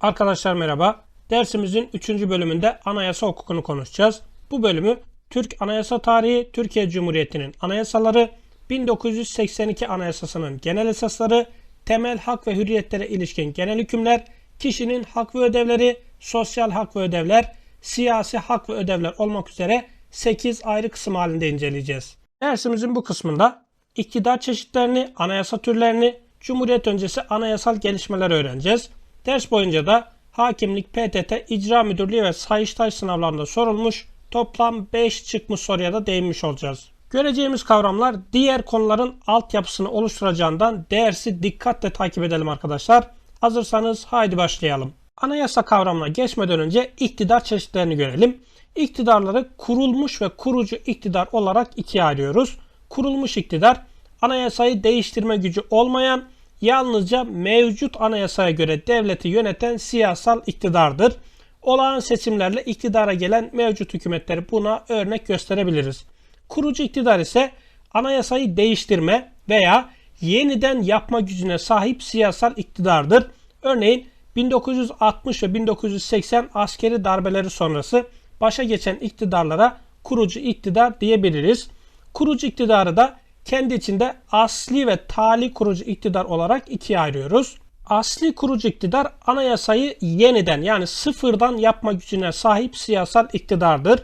Arkadaşlar merhaba. Dersimizin 3. bölümünde anayasa hukukunu konuşacağız. Bu bölümü Türk Anayasa Tarihi, Türkiye Cumhuriyeti'nin anayasaları, 1982 Anayasası'nın genel esasları, temel hak ve hürriyetlere ilişkin genel hükümler, kişinin hak ve ödevleri, sosyal hak ve ödevler, siyasi hak ve ödevler olmak üzere 8 ayrı kısım halinde inceleyeceğiz. Dersimizin bu kısmında iktidar çeşitlerini, anayasa türlerini, Cumhuriyet öncesi anayasal gelişmeler öğreneceğiz. Ders boyunca da hakimlik, PTT, icra müdürlüğü ve Sayıştay sınavlarında sorulmuş toplam 5 çıkmış soruya da değinmiş olacağız. Göreceğimiz kavramlar diğer konuların altyapısını oluşturacağından dersi dikkatle takip edelim arkadaşlar. Hazırsanız haydi başlayalım. Anayasa kavramına geçmeden önce iktidar çeşitlerini görelim. İktidarları kurulmuş ve kurucu iktidar olarak ikiye ayırıyoruz. Kurulmuş iktidar anayasayı değiştirme gücü olmayan yalnızca mevcut anayasaya göre devleti yöneten siyasal iktidardır. Olağan seçimlerle iktidara gelen mevcut hükümetleri buna örnek gösterebiliriz. Kurucu iktidar ise anayasayı değiştirme veya yeniden yapma gücüne sahip siyasal iktidardır. Örneğin 1960 ve 1980 askeri darbeleri sonrası başa geçen iktidarlara kurucu iktidar diyebiliriz. Kurucu iktidarı da kendi içinde asli ve tali kurucu iktidar olarak ikiye ayırıyoruz. Asli kurucu iktidar anayasayı yeniden yani sıfırdan yapma gücüne sahip siyasal iktidardır.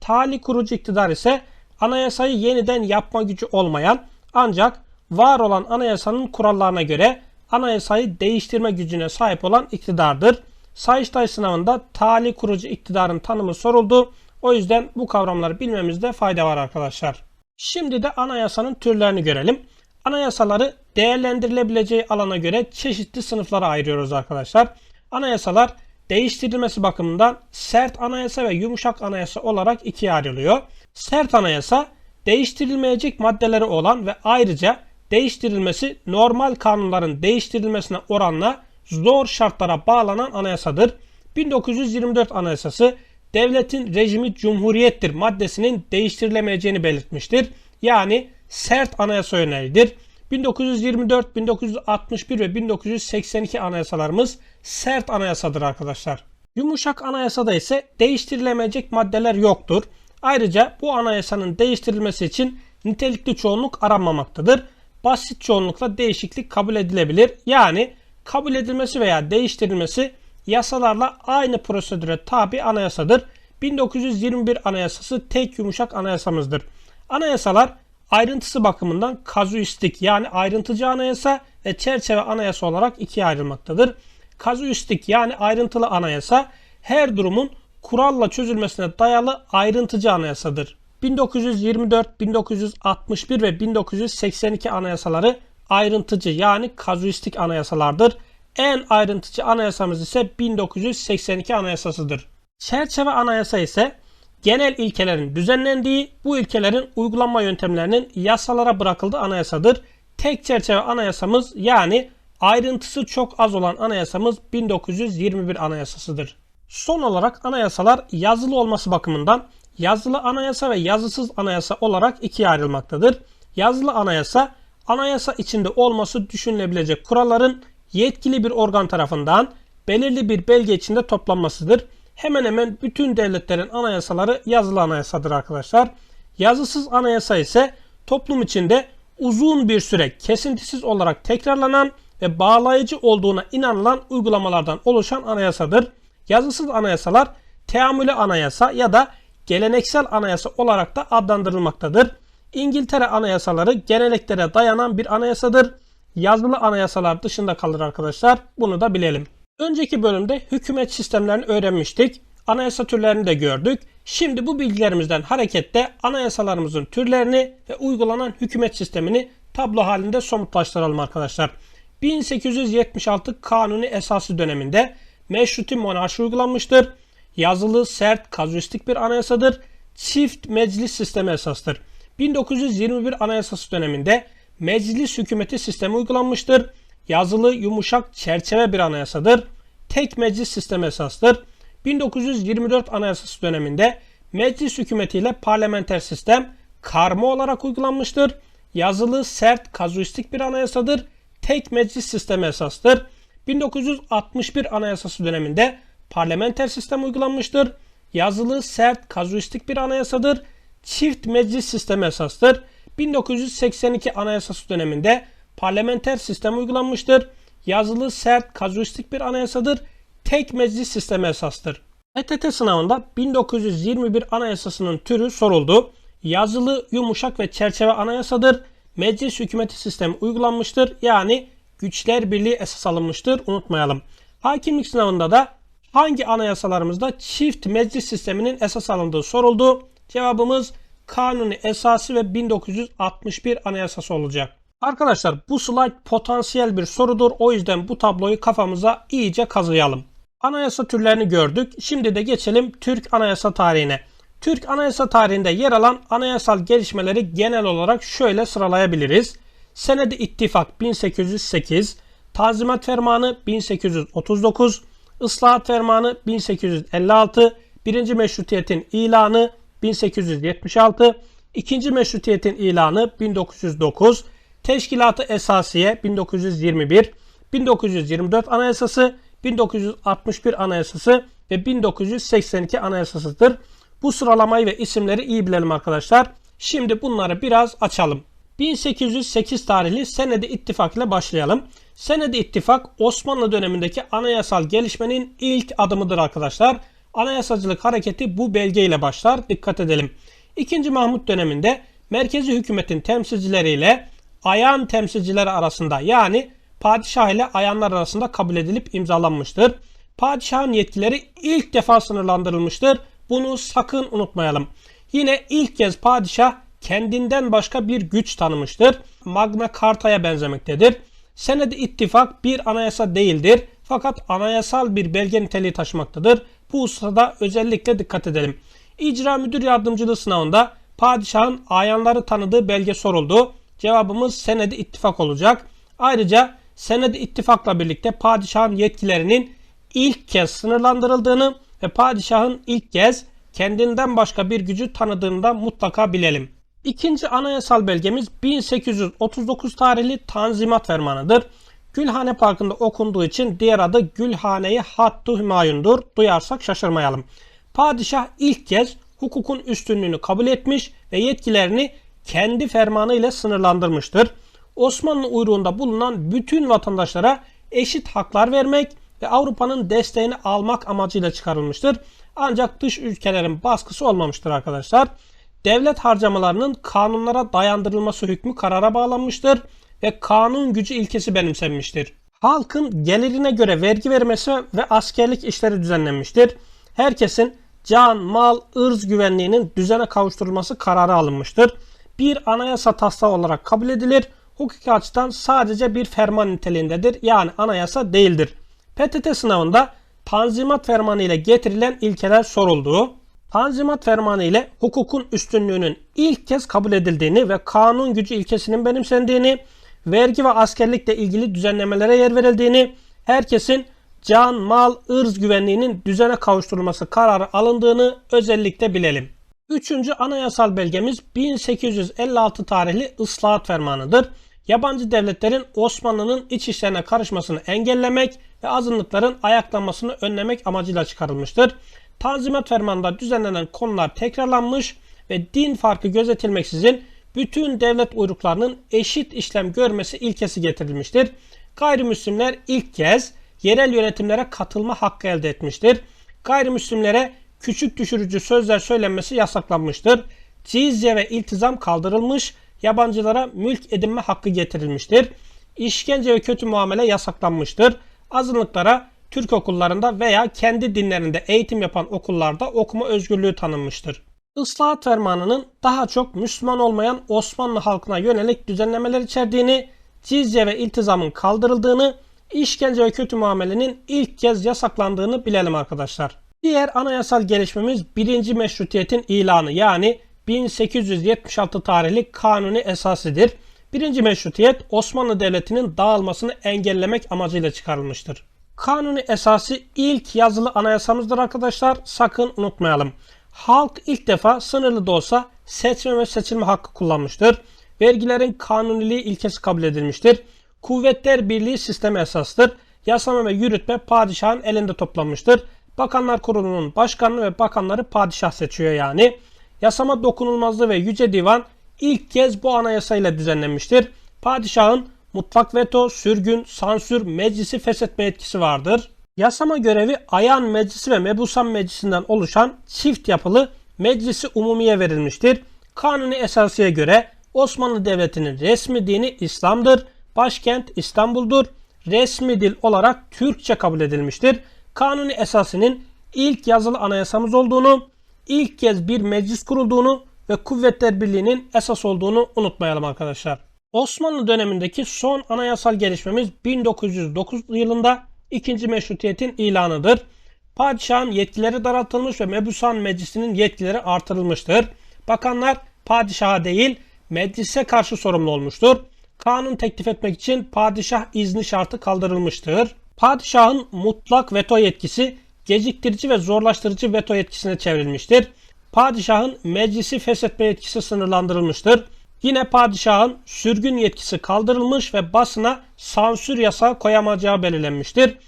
Tali kurucu iktidar ise anayasayı yeniden yapma gücü olmayan ancak var olan anayasanın kurallarına göre anayasayı değiştirme gücüne sahip olan iktidardır. Sayıştay sınavında tali kurucu iktidarın tanımı soruldu. O yüzden bu kavramları bilmemizde fayda var arkadaşlar. Şimdi de anayasanın türlerini görelim. Anayasaları değerlendirilebileceği alana göre çeşitli sınıflara ayırıyoruz arkadaşlar. Anayasalar değiştirilmesi bakımından sert anayasa ve yumuşak anayasa olarak ikiye ayrılıyor. Sert anayasa değiştirilmeyecek maddeleri olan ve ayrıca değiştirilmesi normal kanunların değiştirilmesine oranla zor şartlara bağlanan anayasadır. 1924 Anayasası devletin rejimi cumhuriyettir maddesinin değiştirilemeyeceğini belirtmiştir. Yani sert anayasa öneridir. 1924, 1961 ve 1982 anayasalarımız sert anayasadır arkadaşlar. Yumuşak anayasada ise değiştirilemeyecek maddeler yoktur. Ayrıca bu anayasanın değiştirilmesi için nitelikli çoğunluk aranmamaktadır. Basit çoğunlukla değişiklik kabul edilebilir. Yani kabul edilmesi veya değiştirilmesi yasalarla aynı prosedüre tabi anayasadır. 1921 Anayasası tek yumuşak anayasamızdır. Anayasalar ayrıntısı bakımından kazuistik yani ayrıntıcı anayasa ve çerçeve anayasa olarak ikiye ayrılmaktadır. Kazuistik yani ayrıntılı anayasa her durumun kuralla çözülmesine dayalı ayrıntıcı anayasadır. 1924, 1961 ve 1982 anayasaları ayrıntıcı yani kazuistik anayasalardır. En ayrıntıcı anayasamız ise 1982 anayasasıdır. Çerçeve anayasa ise genel ilkelerin düzenlendiği, bu ilkelerin uygulanma yöntemlerinin yasalara bırakıldığı anayasadır. Tek çerçeve anayasamız yani ayrıntısı çok az olan anayasamız 1921 anayasasıdır. Son olarak anayasalar yazılı olması bakımından yazılı anayasa ve yazısız anayasa olarak ikiye ayrılmaktadır. Yazılı anayasa, anayasa içinde olması düşünülebilecek kuralların yetkili bir organ tarafından belirli bir belge içinde toplanmasıdır. Hemen hemen bütün devletlerin anayasaları yazılı anayasadır arkadaşlar. Yazısız anayasa ise toplum içinde uzun bir süre kesintisiz olarak tekrarlanan ve bağlayıcı olduğuna inanılan uygulamalardan oluşan anayasadır. Yazısız anayasalar teamülü anayasa ya da geleneksel anayasa olarak da adlandırılmaktadır. İngiltere anayasaları geleneklere dayanan bir anayasadır. Yazılı anayasalar dışında kalır arkadaşlar. Bunu da bilelim. Önceki bölümde hükümet sistemlerini öğrenmiştik. Anayasa türlerini de gördük. Şimdi bu bilgilerimizden hareketle anayasalarımızın türlerini ve uygulanan hükümet sistemini tablo halinde somutlaştıralım arkadaşlar. 1876 Kanuni Esası döneminde meşruti monarşi uygulanmıştır. Yazılı, sert, kazuistik bir anayasadır. Çift meclis sistemi esastır. 1921 Anayasası döneminde meclis hükümeti sistemi uygulanmıştır. Yazılı, yumuşak, çerçeve bir anayasadır. Tek meclis sistemi esastır. 1924 Anayasası döneminde meclis hükümetiyle parlamenter sistem karma olarak uygulanmıştır. Yazılı, sert, kazuistik bir anayasadır. Tek meclis sistemi esastır. 1961 Anayasası döneminde parlamenter sistem uygulanmıştır. Yazılı, sert, kazuistik bir anayasadır. Çift meclis sistemi esastır. 1982 Anayasası döneminde parlamenter sistem uygulanmıştır. Yazılı, sert, kazuistik bir anayasadır. Tek meclis sistemi esastır. ETT sınavında 1921 Anayasasının türü soruldu. Yazılı, yumuşak ve çerçeve anayasadır. Meclis hükümeti sistemi uygulanmıştır. Yani güçler birliği esas alınmıştır. Unutmayalım. Hakimlik sınavında da hangi anayasalarımızda çift meclis sisteminin esas alındığı soruldu. Cevabımız Kanuni Esası ve 1961 Anayasası olacak. Arkadaşlar bu slide potansiyel bir sorudur. O yüzden bu tabloyu kafamıza iyice kazıyalım. Anayasa türlerini gördük. Şimdi de geçelim Türk anayasa tarihine. Türk anayasa tarihinde yer alan anayasal gelişmeleri genel olarak şöyle sıralayabiliriz. Senedi İttifak 1808, Tanzimat Fermanı 1839, Islahat Fermanı 1856, Birinci Meşrutiyet'in ilanı 1876, İkinci Meşrutiyet'in ilanı 1909, Teşkilatı Esasiye 1921, 1924 Anayasası, 1961 Anayasası ve 1982 Anayasasıdır. Bu sıralamayı ve isimleri iyi bilelim arkadaşlar. Şimdi bunları biraz açalım. 1808 tarihli Senedi İttifak ile başlayalım. Senedi İttifak Osmanlı dönemindeki anayasal gelişmenin ilk adımıdır arkadaşlar. Anayasacılık hareketi bu belgeyle başlar. Dikkat edelim. 2. Mahmut döneminde merkezi hükümetin temsilcileriyle ayan temsilcileri arasında yani padişah ile ayanlar arasında kabul edilip imzalanmıştır. Padişahın yetkileri ilk defa sınırlandırılmıştır. Bunu sakın unutmayalım. Yine ilk kez padişah kendinden başka bir güç tanımıştır. Magna Carta'ya benzemektedir. Senedi ittifak bir anayasa değildir fakat anayasal bir belge niteliği taşımaktadır. Bu hususada özellikle dikkat edelim. İcra müdür yardımcılığı sınavında padişahın ayanları tanıdığı belge soruldu. Cevabımız senedi ittifak olacak. Ayrıca senedi ittifakla birlikte padişahın yetkilerinin ilk kez sınırlandırıldığını ve padişahın ilk kez kendinden başka bir gücü tanıdığını da mutlaka bilelim. İkinci anayasal belgemiz 1839 tarihli Tanzimat Fermanı'dır. Gülhane Parkı'nda okunduğu için diğer adı Gülhane-i Hattu Hümayun'dur. Duyarsak şaşırmayalım. Padişah ilk kez hukukun üstünlüğünü kabul etmiş ve yetkilerini kendi fermanı ile sınırlandırmıştır. Osmanlı uyruğunda bulunan bütün vatandaşlara eşit haklar vermek ve Avrupa'nın desteğini almak amacıyla çıkarılmıştır. Ancak dış ülkelerin baskısı olmamıştır arkadaşlar. Devlet harcamalarının kanunlara dayandırılması hükmü karara bağlanmıştır ve kanun gücü ilkesi benimsenmiştir. Halkın gelirine göre vergi vermesi ve askerlik işleri düzenlenmiştir. Herkesin can, mal, ırz güvenliğinin düzene kavuşturulması kararı alınmıştır. Bir anayasa taslağı olarak kabul edilir. Hukuki açıdan sadece bir ferman niteliğindedir. Yani anayasa değildir. PTT sınavında Tanzimat Fermanı ile getirilen ilkeler soruldu. Tanzimat Fermanı ile hukukun üstünlüğünün ilk kez kabul edildiğini ve kanun gücü ilkesinin benimsendiğini, vergi ve askerlikle ilgili düzenlemelere yer verildiğini, herkesin can, mal, ırz güvenliğinin düzene kavuşturulması kararı alındığını özellikle bilelim. Üçüncü anayasal belgemiz 1856 tarihli Islahat Fermanı'dır. Yabancı devletlerin Osmanlı'nın iç işlerine karışmasını engellemek ve azınlıkların ayaklanmasını önlemek amacıyla çıkarılmıştır. Tanzimat Fermanı'nda düzenlenen konular tekrarlanmış ve din farkı gözetilmeksizin bütün devlet uyruklarının eşit işlem görmesi ilkesi getirilmiştir. Gayrimüslimler ilk kez yerel yönetimlere katılma hakkı elde etmiştir. Gayrimüslimlere küçük düşürücü sözler söylenmesi yasaklanmıştır. Cizye ve iltizam kaldırılmış, yabancılara mülk edinme hakkı getirilmiştir. İşkence ve kötü muamele yasaklanmıştır. Azınlıklara Türk okullarında veya kendi dinlerinde eğitim yapan okullarda okuma özgürlüğü tanınmıştır. Islahat Fermanı'nın daha çok Müslüman olmayan Osmanlı halkına yönelik düzenlemeler içerdiğini, cizye ve iltizamın kaldırıldığını, işkence ve kötü muamelenin ilk kez yasaklandığını bilelim arkadaşlar. Diğer anayasal gelişmemiz 1. Meşrutiyet'in ilanı yani 1876 tarihli kanuni esasıdır. 1. Meşrutiyet Osmanlı Devleti'nin dağılmasını engellemek amacıyla çıkarılmıştır. Kanuni esası ilk yazılı anayasamızdır arkadaşlar. Sakın unutmayalım. Halk ilk defa sınırlı da olsa seçme ve seçilme hakkı kullanmıştır. Vergilerin kanuniliği ilkesi kabul edilmiştir. Kuvvetler Birliği sistemi esastır. yasama ve yürütme padişahın elinde toplanmıştır. Bakanlar Kurulu'nun başkanını ve bakanları padişah seçiyor yani. Yasama dokunulmazlığı ve yüce divan ilk kez bu anayasayla düzenlenmiştir. Padişahın mutlak veto, sürgün, sansür, meclisi feshetme yetkisi vardır. Yasama görevi Ayan Meclisi ve Mebusan Meclisi'nden oluşan çift yapılı Meclisi Umumiye verilmiştir. Kanuni esasıya göre Osmanlı Devleti'nin resmi dini İslam'dır. Başkent İstanbul'dur. Resmi dil olarak Türkçe kabul edilmiştir. Kanuni esasının ilk yazılı anayasamız olduğunu, ilk kez bir meclis kurulduğunu ve Kuvvetler Birliği'nin esas olduğunu unutmayalım arkadaşlar. Osmanlı dönemindeki son anayasal gelişmemiz 1909 yılında ikinci meşrutiyetin ilanıdır. Padişahın yetkileri daraltılmış ve Mebusan Meclisi'nin yetkileri artırılmıştır. Bakanlar padişaha değil meclise karşı sorumlu olmuştur. Kanun teklif etmek için padişah izni şartı kaldırılmıştır. Padişahın mutlak veto yetkisi geciktirici ve zorlaştırıcı veto yetkisine çevrilmiştir. Padişahın meclisi feshetme yetkisi sınırlandırılmıştır. Yine padişahın sürgün yetkisi kaldırılmış ve basına sansür yasağı koyamayacağı belirlenmiştir.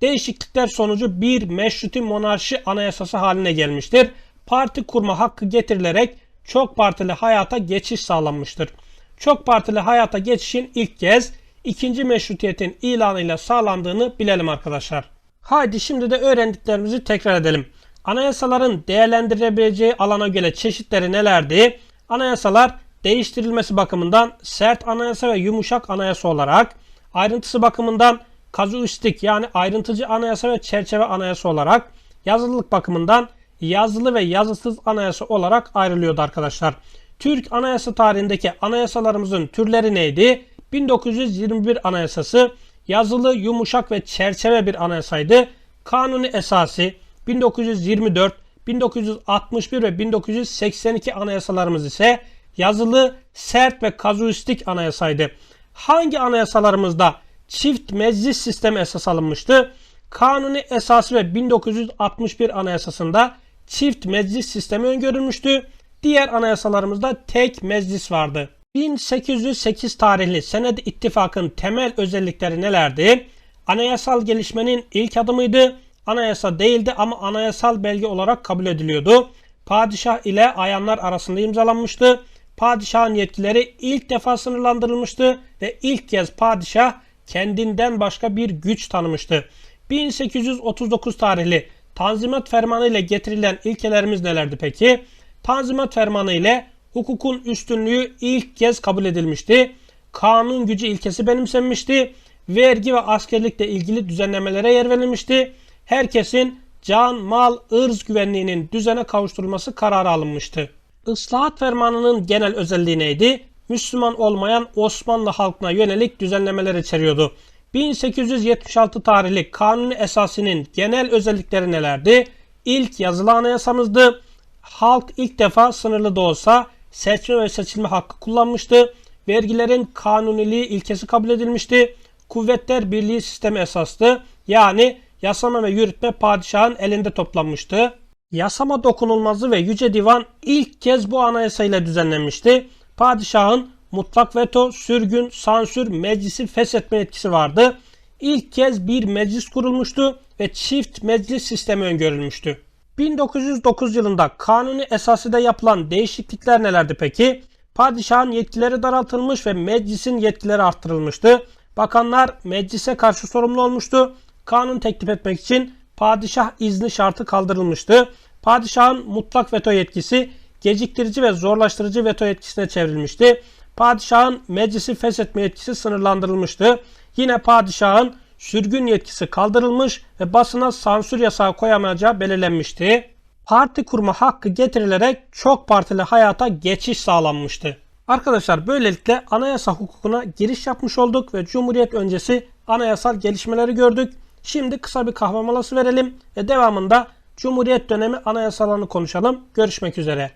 Değişiklikler sonucu bir meşruti monarşi anayasası haline gelmiştir. Parti kurma hakkı getirilerek çok partili hayata geçiş sağlanmıştır. Çok partili hayata geçişin ilk kez ikinci meşrutiyetin ilanıyla sağlandığını bilelim arkadaşlar. Haydi şimdi de öğrendiklerimizi tekrar edelim. Anayasaların değerlendirilebileceği alana göre çeşitleri nelerdi? Anayasalar değiştirilmesi bakımından sert anayasa ve yumuşak anayasa olarak, ayrıntısı bakımından kazuistik yani ayrıntıcı anayasa ve çerçeve anayasa olarak, yazılılık bakımından yazılı ve yazısız anayasa olarak ayrılıyordu arkadaşlar. Türk anayasa tarihindeki anayasalarımızın türleri neydi? 1921 anayasası yazılı, yumuşak ve çerçeve bir anayasaydı. Kanuni esası 1924, 1961 ve 1982 anayasalarımız ise yazılı, sert ve kazuistik anayasaydı. Hangi anayasalarımızda çift meclis sistemi esas alınmıştı? Kanuni esası ve 1961 anayasasında çift meclis sistemi öngörülmüştü. Diğer anayasalarımızda tek meclis vardı. 1808 tarihli Sened İttifakın temel özellikleri nelerdi? Anayasal gelişmenin ilk adımıydı. Anayasa değildi ama anayasal belge olarak kabul ediliyordu. Padişah ile ayanlar arasında imzalanmıştı. Padişahın yetkileri ilk defa sınırlandırılmıştı ve ilk kez padişah kendinden başka bir güç tanımıştı. 1839 tarihli Tanzimat Fermanı ile getirilen ilkelerimiz nelerdi peki? Tanzimat Fermanı ile hukukun üstünlüğü ilk kez kabul edilmişti. Kanun gücü ilkesi benimsenmişti. Vergi ve askerlikle ilgili düzenlemelere yer verilmişti. Herkesin can, mal, ırz güvenliğinin düzene kavuşturulması kararı alınmıştı. Islahat fermanının genel özelliği neydi? Müslüman olmayan Osmanlı halkına yönelik düzenlemeler içeriyordu. 1876 tarihli kanuni esasının genel özellikleri nelerdi? İlk yazılı anayasamızdı. Halk ilk defa sınırlı da olsa seçme ve seçilme hakkı kullanmıştı. Vergilerin kanuniliği ilkesi kabul edilmişti. Kuvvetler birliği sistemi esastı. Yani yasama ve yürütme padişahın elinde toplanmıştı. Yasama dokunulmazlığı ve yüce divan ilk kez bu anayasayla düzenlenmişti. Padişahın mutlak veto, sürgün, sansür, meclisi feshetme etkisi vardı. İlk kez bir meclis kurulmuştu ve çift meclis sistemi öngörülmüştü. 1909 yılında kanuni esasında yapılan değişiklikler nelerdi peki? Padişahın yetkileri daraltılmış ve meclisin yetkileri arttırılmıştı. Bakanlar meclise karşı sorumlu olmuştu. Kanun teklif etmek için padişah izni şartı kaldırılmıştı. Padişahın mutlak veto yetkisi geciktirici ve zorlaştırıcı veto yetkisine çevrilmişti. Padişahın meclisi feshetme yetkisi sınırlandırılmıştı. Yine padişahın sürgün yetkisi kaldırılmış ve basına sansür yasağı koyamayacağı belirlenmişti. Parti kurma hakkı getirilerek çok partili hayata geçiş sağlanmıştı. Arkadaşlar böylelikle anayasa hukukuna giriş yapmış olduk ve Cumhuriyet öncesi anayasal gelişmeleri gördük. Şimdi kısa bir kahve molası verelim ve devamında Cumhuriyet dönemi anayasalarını konuşalım. Görüşmek üzere.